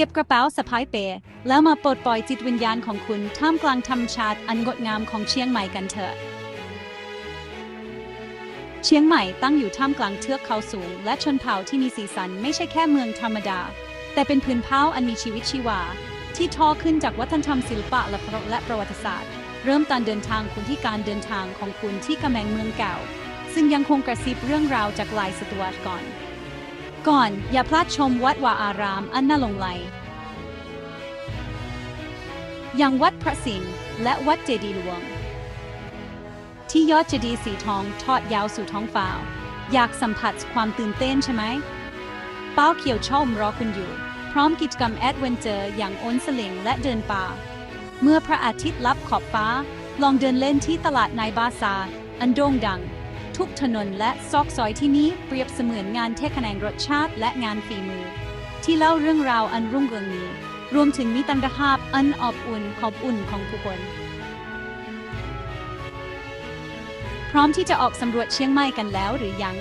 เก็บกระเป๋าสะพายเปแล้วมาปลดปล่อยจิตวิญญาณของคุณท่ามกลางธรรมชาติอันงดงามของเชียงใหม่กันเถอะ เชียงใหม่ตั้งอยู่ท่ามกลางเทือกเขาสูง และชนเผ่าที่มีสีสันไม่ใช่แค่เมืองธรรมดา แต่เป็นพื้นเผาอันมีชีวิตชีวา ที่ทอขึ้นจากวัฒนธรรมศิลปะและประและประวัติศาสตร์ เริ่มตอนเดินทางคุณที่การเดินทางของคุณที่กำแพงเมืองเก่า ซึ่งยังคงกระซิบเรื่องราวจากหลายศตวรรษก่อน ก่อนอย่าพลาดชมวัดวาอารามอันน่าหลงไหลอย่างวัดพระสิงห์และวัดเจดีหลวง ที่ยอดเจดีสีทองทอดยาวสู่ท้องฟ้า อยากสัมผัสความตื่นเต้นใช่ไหม เป้าเขียวชอมรอคุณอยู่ พร้อมกิจกรรมแอดเวนเจอร์อย่างโอนสลิงและเดินป่า เมื่อพระอาทิตย์ลับขอบฟ้า ลองเดินเล่นที่ตลาดนายบาซาร์อันโด่งดัง ทุกถนนและซอกซอยที่นี้เปรียบเสมือนงานเทศแนนรสชาติและงานฝีมือ ที่เล่าเรื่องราวอันรุ่งเรืองนี้ รวมถึงมิตรภาพอันอบอุ่นขอบอุ่นของผู้คนพร้อมที่จะออกสำรวจเชียงใหม่กันแล้วหรือยัง